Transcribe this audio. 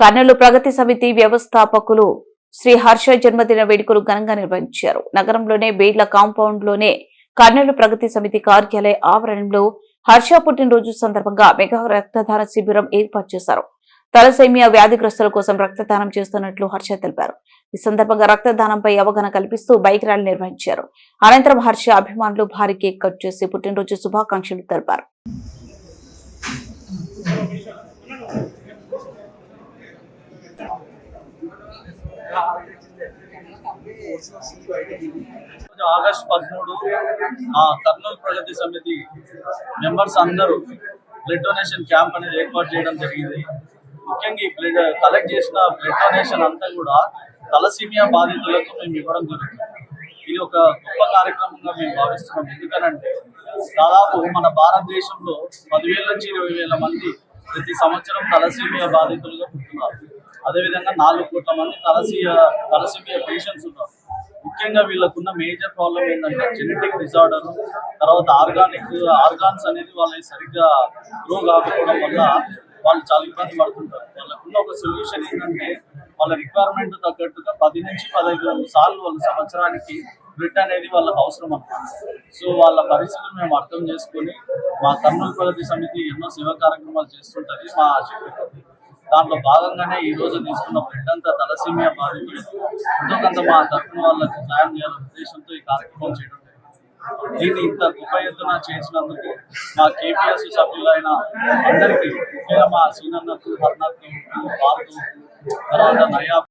కర్నూలు ప్రగతి సమితి వ్యవస్థాపకులు శ్రీ హర్ష జన్మదిన వేడుకలు ఘనంగా నిర్వహించారు. నగరంలోనే బేడ్ల కాంపౌండ్లోనే కర్నూలు ప్రగతి సమితి కార్యాలయ ఆవరణలో హర్ష పుట్టినరోజు సందర్భంగా మెగా రక్తదాన శిబిరం ఏర్పాటు చేశారు. తలసేమియా వ్యాధిగ్రస్తుల కోసం రక్తదానం చేస్తున్నట్లు హర్ష తెలిపారు. ఈ సందర్భంగా రక్తదానంపై అవగాహన కల్పిస్తూ బైక్ ర్యాలీ నిర్వహించారు. అనంతరం హర్ష అభిమానులు భారీ కేక్ కట్ చేసి పుట్టినరోజు శుభాకాంక్షలు తెలిపారు. ఆగస్ట్ పదమూడు ఆ కర్నూలు ప్రగతి సమితి మెంబర్స్ అందరూ బ్లడ్ డొనేషన్ క్యాంప్ అనేది ఏర్పాటు చేయడం జరిగింది. ముఖ్యంగా ఈ బ్లడ్ కలెక్ట్ చేసిన బ్లడ్ డొనేషన్ అంతా కూడా తలసీమియా బాధితులకు మేము ఇవ్వడం జరుగుతుంది. ఇది ఒక గొప్ప కార్యక్రమంగా మేము భావిస్తున్నాం. ఎందుకనంటే దాదాపు మన భారతదేశంలో పదివేల నుంచి ఇరవై వేల మంది ప్రతి సంవత్సరం తలసీమియా బాధితులుగా పుట్టున్నారు అదేవిధంగా నాలుగు కోట్ల మంది తలసీయా తలసీమియా పేషెంట్స్ ఉన్నారు. ముఖ్యంగా వీళ్ళకున్న మేజర్ ప్రాబ్లం ఏంటంటే జెనెటిక్ డిజార్డర్ తర్వాత ఆర్గానిక్ ఆర్గాన్స్ అనేది వాళ్ళకి సరిగ్గా గ్రో కాకపోవడం వల్ల వాళ్ళు చాలా ఇబ్బంది పడుతుంటారు. వాళ్ళకున్న ఒక సొల్యూషన్ ఏంటంటే వాళ్ళ రిక్వైర్మెంట్ తగ్గట్టుగా పది నుంచి పదహైదు సార్లు వాళ్ళ సంవత్సరానికి బ్రిడ్ అనేది వాళ్ళకి అవసరం అన్నమాట. సో వాళ్ళ పరిస్థితులు మేము అర్థం చేసుకొని మా కర్నూలు ప్రగతి సమితి ఎన్నో సేవా కార్యక్రమాలు చేస్తుంటారని మా శక్తి దాంట్లో భాగంగానే ఈ రోజు తీసుకున్న బ్లడ్ తలసీమియా బాధితులు ఎంతో కొంత మా తరఫున వాళ్ళకి సాయం చేయాలనే ఉద్దేశంతో ఈ కార్యక్రమం చేయడం దీన్ని ఇంత గొప్ప ఎత్తున చేసినందుకు మా కేపీఎస్ సభ్యులైన అందరికీ ముఖ్యంగా మా సీనన్నకు హర్నాథ్ తర్వాత నయా